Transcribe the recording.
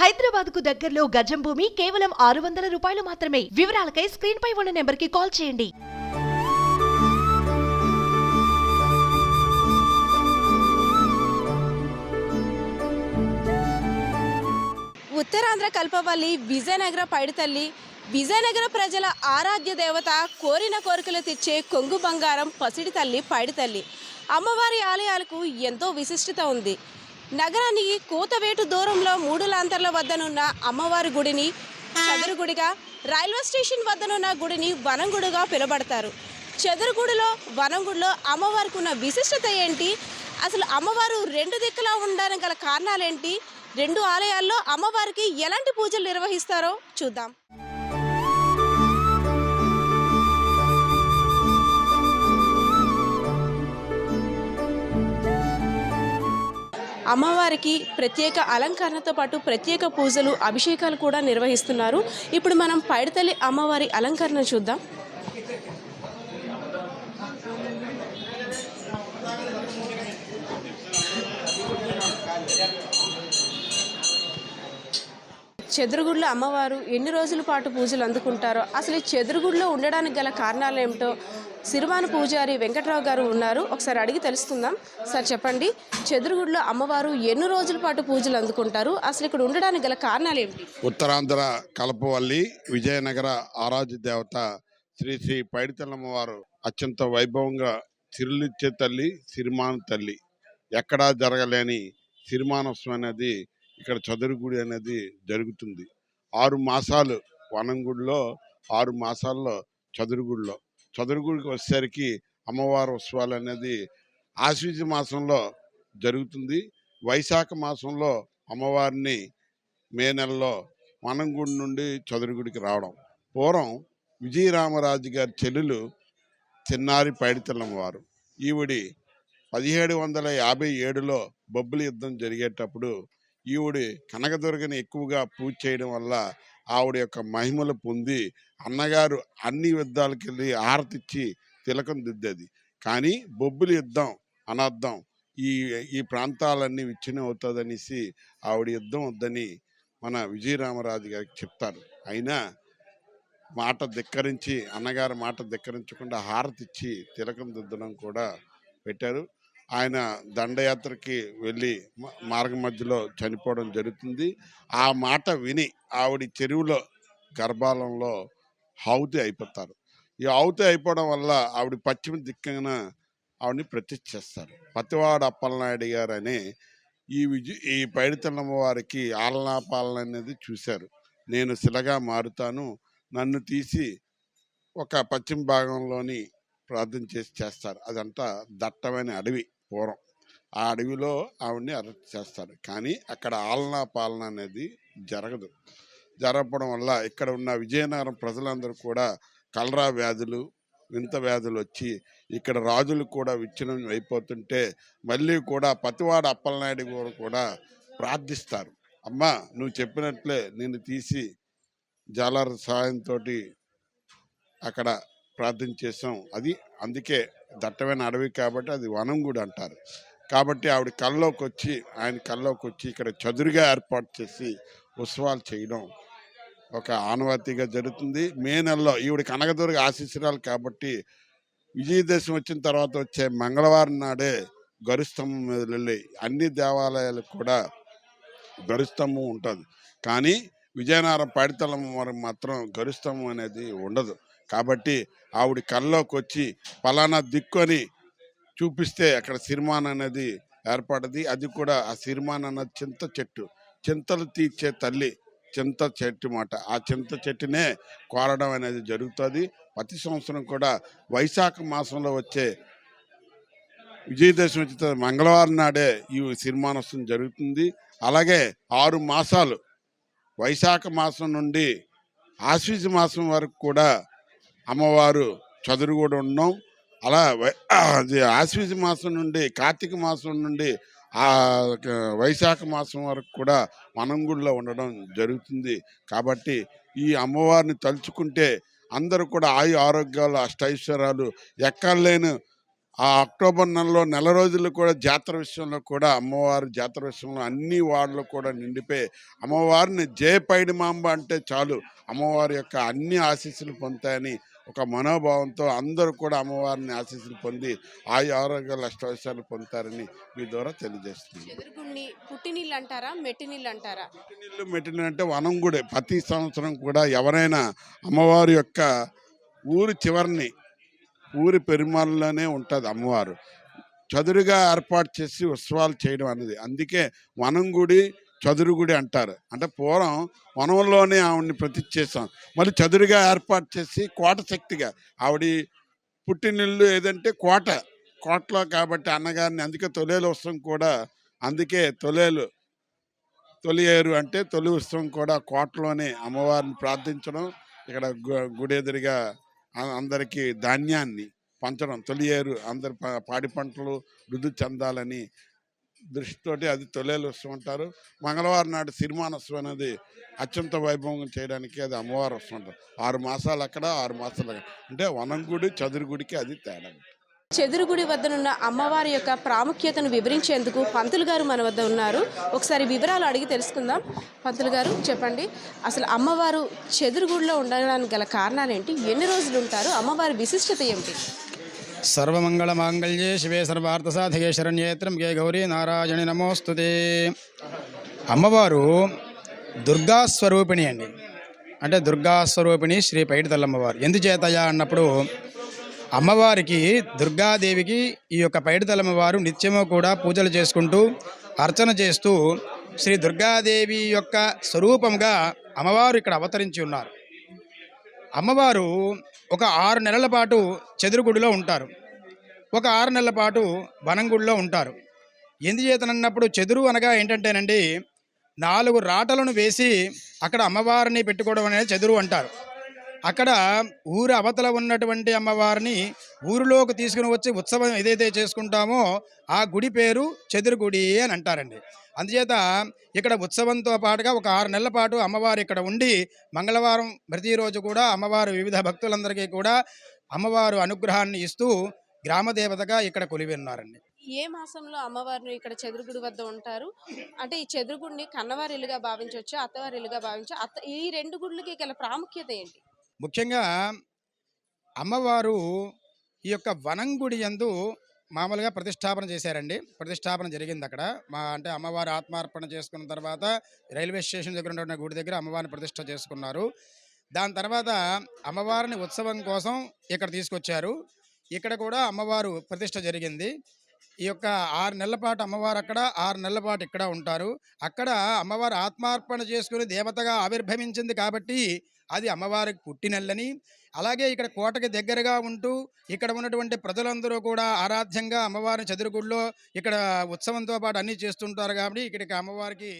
హైదరాబాద్కు దగ్గరలో గజం భూమి కేవలం ఆరు వందల రూపాయలు మాత్రమే. వివరాలకై స్క్రీన్ పై ఉన్న నెంబర్కి కాల్ చేయండి. ఉత్తరాంధ్ర కల్పవల్లి విజయనగర పైడితల్లి విజయనగర ప్రజల ఆరాధ్య దేవత కోరిన కోరికలు తెచ్చే కొంగు బంగారం పసిడి తల్లి పైడితల్లి. అమ్మవారి ఆలయాలకు ఎంతో విశిష్టత ఉంది. నగరానికి కూతవేటు దూరంలో మూడు లాంతర్ల వద్దనున్న అమ్మవారి గుడిని చదురుగుడిగా రైల్వే స్టేషన్ వద్దనున్న గుడిని వనంగుడిగా పిలువబడతారు. చదురుగుడిలో వనంగుడిలో అమ్మవారికి ఉన్న విశిష్టత ఏంటి? అసలు అమ్మవారు రెండు దిక్కులా ఉండడానికి గల కారణాలేంటి? రెండు ఆలయాల్లో అమ్మవారికి ఎలాంటి పూజలు నిర్వహిస్తారో చూద్దాం. అమ్మవారికి ప్రత్యేక అలంకరణతో పాటు ప్రత్యేక పూజలు అభిషేకాలు కూడా నిర్వహిస్తున్నారు. ఇప్పుడు మనం పైడితల్లి అమ్మవారి అలంకరణ చూద్దాం. చెదురుగుడ్ల అమ్మవారు ఎన్ని రోజుల పాటు పూజలు అందుకుంటారో అసలు ఈ చెదురుగుడిలో ఉండడానికి గల కారణాలు ఏమిటో సిరిమాన పూజారి వెంకట్రావు గారు ఉన్నారు. ఒకసారి అడిగి తెలుసుకుందాం. సార్ చెప్పండి. చెదురుగుడిలో అమ్మవారు ఎన్ని రోజుల పాటు పూజలు అందుకుంటారు? అసలు ఇక్కడ ఉండడానికి గల కారణాలు ఏమిటి? ఉత్తరాంధ్ర కలపవల్లి విజయనగర ఆరాధ్య దేవత శ్రీ శ్రీ పైడితల్లమ్మవారు అత్యంత వైభవంగా సిరులిచ్చే తల్లి సిరిమాన తల్లి. ఎక్కడా జరగలేని సిరిమానోత్సవం అనేది ఇక్కడ చదురుగుడి అనేది జరుగుతుంది. ఆరు మాసాలు వనంగుడిలో ఆరు మాసాల్లో చదురుగుడిలో చదురుగుడికి వచ్చేసరికి అమ్మవారి ఉత్సవాలు అనేది ఆశ్వీజ మాసంలో జరుగుతుంది. వైశాఖ మాసంలో అమ్మవారిని మే నెలలో వనంగుడి నుండి చదురుగుడికి రావడం. పూర్వం విజయరామరాజు గారి చెల్లెలు చిన్నారి పైడితల్లమ్మ వారు ఈవిడి పదిహేడు వందల యాభై ఏడులో బొబ్బిలి యుద్ధం జరిగేటప్పుడు ఈవిడి కనకదుర్గని ఎక్కువగా పూజ చేయడం వల్ల ఆవిడ యొక్క మహిమలు పొంది అన్నగారు అన్ని యుద్ధాలకు వెళ్ళి హారతిచ్చి తిలకం దిద్దేది. కానీ బొబ్బిలి యుద్ధం అనర్థం ఈ ఈ ప్రాంతాలన్నీ విచ్ఛిన్నం అవుతుందనేసి ఆవిడ యుద్ధం వద్దని మన విజయరామరాజు గారికి చెప్తారు. అయినా మాట ధిక్కరించి అన్నగారి మాట ధిక్కరించకుండా హారతిచ్చి తిలకం దిద్దడం కూడా పెట్టారు. ఆయన దండయాత్రకి వెళ్ళి మార్గం మార్గ మధ్యలో చనిపోవడం జరుగుతుంది. ఆ మాట విని ఆవిడ చెరువులో గర్భాలంలో హౌతి అయిపోతారు. ఈ హౌతి అయిపోవడం వల్ల ఆవిడ పశ్చిమ దిక్కున ఆవిడని ప్రతిష్ఠ చేస్తారు. పతివాడ అప్పలనాయుడు గారు అని ఈ విజయ ఈ పైడితల్లమ్మ వారికి ఆలనా పాలన అనేది చూశారు. నేను శిలగా మారుతాను. నన్ను తీసి ఒక పశ్చిమ భాగంలోని ప్రార్థన చేసి చేస్తారు. అదంతా దట్టమైన అడవి. పూర్వం. ఆ అడవిలో ఆవిడని అరెస్ట్ చేస్తారు. కానీ అక్కడ ఆలనా పాలన అనేది జరగదు. జరగడం వల్ల ఇక్కడ ఉన్న విజయనగరం ప్రజలందరూ కూడా కలరా వ్యాధులు వింత వ్యాధులు వచ్చి ఇక్కడ రాజులు కూడా విచ్ఛిన్నం అయిపోతుంటే మళ్ళీ కూడా పతివాడ అప్పలనాయుడు గారు కూడా ప్రార్థిస్తారు. అమ్మా నువ్వు చెప్పినట్లే నేను తీసి జాలర్ సహాయంతో అక్కడ ప్రార్థన చేసాం అది అందుకే దట్టమైన అడవి కాబట్టి అది వనం కూడా అంటారు. కాబట్టి ఆవిడ కల్లోకి వచ్చి ఆయన కల్లోకి వచ్చి ఇక్కడ చదురుగా ఏర్పాటు చేసి ఉత్సవాలు చేయడం ఒక ఆనవాతిగా జరుగుతుంది. మే నెలలో ఈవిడ కనకదుర్గ ఆశీస్సురాలు కాబట్టి విజయదశమి వచ్చిన తర్వాత వచ్చే మంగళవారం నాడే గరుస్తంభం మీద వెళ్ళి అన్ని దేవాలయాలకు కూడా గరుస్తంభం ఉంటుంది. కానీ విజయనగరం పైడితలం వరకు మాత్రం గరుస్తంభం అనేది ఉండదు. కాబట్టి ఆవిడ కల్లోకి వచ్చి పలానా దిక్కు అని చూపిస్తే అక్కడ సిరిమాన్ అనేది ఏర్పడది. అది కూడా ఆ సిరిమాన్ అన్నది చింత చెట్టు. చింతలు తీర్చే తల్లి చింత చెట్టు మాట. ఆ చింత చెట్టునే కోరడం అనేది జరుగుతుంది. ప్రతి సంవత్సరం కూడా వైశాఖ మాసంలో వచ్చే విజయదశమి వచ్చిన మంగళవారం నాడే ఈ సిరిమానోత్సవం జరుగుతుంది. అలాగే ఆరు మాసాలు వైశాఖ మాసం నుండి ఆశ్వీజ మాసం వరకు కూడా అమ్మవారు చదురుగుడు ఉన్నాం అలా వై- అది ఆశ్వీజ మాసం నుండి కార్తీక మాసం నుండి ఆ వైశాఖ మాసం వరకు కూడా వనంగుడిలో ఉండడం జరుగుతుంది. కాబట్టి ఈ అమ్మవారిని తలుచుకుంటే అందరూ కూడా ఆయు ఆరోగ్యాలు అష్టైశ్వర్యాలు ఎక్కర్లేని ఆ అక్టోబర్ నెలలో నెల రోజులు కూడా జాతర విషయంలో కూడా అమ్మవారి జాతర విషయంలో అన్ని వార్డులు కూడా నిండిపోయి అమ్మవారిని జయపైడి మాంబ అంటే చాలు. అమ్మవారి యొక్క అన్ని ఆశీస్సులు పొందుతాయని ఒక మనోభావంతో అందరూ కూడా అమ్మవారిని ఆశీస్సులు పొంది ఆయు ఆరోగ్యాలు అష్టవశాలు పొందుతారని మీ ద్వారా తెలియజేస్తుంది పుట్టినీళ్ళు అంటారా మెట్టినీళ్ళు అంటే వనం కూడా ప్రతి సంవత్సరం కూడా ఎవరైనా అమ్మవారి యొక్క ఊరి చివరిని ఊరి పెరుమాళ్ళలోనే ఉంటుంది అమ్మవారు. చదురుగా ఏర్పాటు చేసి ఉత్సవాలు చేయడం అనేది. అందుకే వనం చదురుగుడి చదురు గుడి అంటారు. అంటే పూర్వం వనంలోనే ఆవిడ్ని ప్రతి చేసాం మళ్ళీ చదురుగా ఏర్పాటు చేసి కోట శక్తిగా ఆవిడ పుట్టినిల్లు ఏదంటే కోట. కోటలో కాబట్టి అన్నగారిని అందుకే తొలేలు ఉత్సవం కూడా అందుకే తొలేలు. తొలియేరు అంటే తొలి ఉత్సవం కూడా కోటలోనే అమ్మవారిని ప్రార్థించడం ఇక్కడ గుడి ఎదురుగా అందరికీ ధాన్యాన్ని పంచడం తొలియేరు అందరి పాడి పంటలు వృద్ధి చెందాలని దృష్టితోటి అది తొలేలు ఉత్సవం అంటారు మంగళవారం నాడు సిరిమానోత్సవం అనేది అత్యంత వైభవం చేయడానికి అది అమ్మవారు వస్తూ ఉంటారు. ఆరు మాసాలు అక్కడ ఆరు మాసాలు అక్కడ. అంటే వనం గుడి చదురు గుడికి అది తేడా. చెదురుగుడి వద్దనున్న అమ్మవారి యొక్క ప్రాముఖ్యతను వివరించేందుకు పంతులు గారు మన వద్ద ఉన్నారు. ఒకసారి వివరాలు అడిగి తెలుసుకుందాం. పంతులు గారు చెప్పండి. అసలు అమ్మవారు చెదురుగుడిలో ఉండడానికి గల కారణాలు ఏంటి? ఎన్ని రోజులు ఉంటారు? అమ్మవారి విశిష్టత ఏమిటి సర్వమంగళమాంగళ్యే శివే సర్వార్థసాధికే శరణ్యేత్రం. గే గౌరీ నారాయణి నమోస్తుతే అమ్మవారు దుర్గాస్వరూపిణి అండి. అంటే దుర్గాస్వరూపిణి శ్రీ పైడితల్లమ్మవారు. ఎందుచేతయా అన్నప్పుడు అమ్మవారికి దుర్గాదేవికి ఈ యొక్క పైడితల్లమ్మవారు నిత్యము కూడా పూజలు చేసుకుంటూ అర్చన చేస్తూ శ్రీ దుర్గాదేవి యొక్క స్వరూపంగా అమ్మవారు ఇక్కడ అవతరించి ఉన్నారు. అమ్మవారు ఒక ఆరు నెలల పాటు చెదురుగుడిలో ఉంటారు. ఒక ఆరు నెలల పాటు వనంగుడిలో ఉంటారు. ఎందుచేతనన్నప్పుడు చెదురు అనగా ఏంటంటేనండి నాలుగు రాటలను వేసి అక్కడ అమ్మవారిని పెట్టుకోవడం అనేది చెదురు అంటారు. అక్కడ ఊరు అవతల ఉన్నటువంటి అమ్మవారిని ఊరిలోకి తీసుకుని వచ్చి ఉత్సవం ఏదైతే చేసుకుంటామో ఆ గుడి పేరు చెదురుగుడి అని అంటారండి. అందుచేత ఇక్కడ ఉత్సవంతో పాటుగా ఒక ఆరు నెలల పాటు అమ్మవారు ఇక్కడ ఉండి మంగళవారం ప్రతిరోజు కూడా అమ్మవారు వివిధ భక్తులందరికీ కూడా అమ్మవారు అనుగ్రహాన్ని ఇస్తూ గ్రామదేవతగా ఇక్కడ కొలివి ఉన్నారండి ఏ మాసంలో అమ్మవారిని ఇక్కడ చెదురుగుడి వద్ద ఉంటారు? అంటే ఈ చెదురుగుడిని కన్నవారి ఇల్లుగా భావించవచ్చు అత్తవారి ఇల్లుగా భావించవచ్చు అత్త ఈ రెండు గుళ్ళకి గల ప్రాముఖ్యత ఏంటి? ముఖ్యంగా అమ్మవారు ఈ యొక్క వనంగుడి యందు మామూలుగా ప్రతిష్టాపన చేశారండి. ప్రతిష్టాపన జరిగింది అక్కడ. మా అంటే అమ్మవారు ఆత్మార్పణ చేసుకున్న తర్వాత రైల్వే స్టేషన్ దగ్గర ఉన్న గుడి దగ్గర అమ్మవారిని ప్రతిష్ట చేసుకున్నారు. దాని తర్వాత అమ్మవారిని ఉత్సవం కోసం ఇక్కడ తీసుకొచ్చారు. ఇక్కడ కూడా అమ్మవారు ప్రతిష్ట జరిగింది. ఈ యొక్క ఆరు నెలల పాటు అమ్మవారు అక్కడ ఆరు నెలల పాటు ఇక్కడ ఉంటారు. అక్కడ అమ్మవారు ఆత్మార్పణ చేసుకుని దేవతగా ఆవిర్భవించింది కాబట్టి అది అమ్మవారికి పుట్టినల్లని. అలాగే ఇక్కడ కోటకి దగ్గరగా ఉంటూ ఇక్కడ ఉన్నటువంటి ప్రజలందరూ కూడా ఆరాధ్యంగా అమ్మవారిని చదురుగుడిలో ఇక్కడ ఉత్సవంతో పాటు అన్నీ చేస్తుంటారు కాబట్టి ఇక్కడికి అమ్మవారికి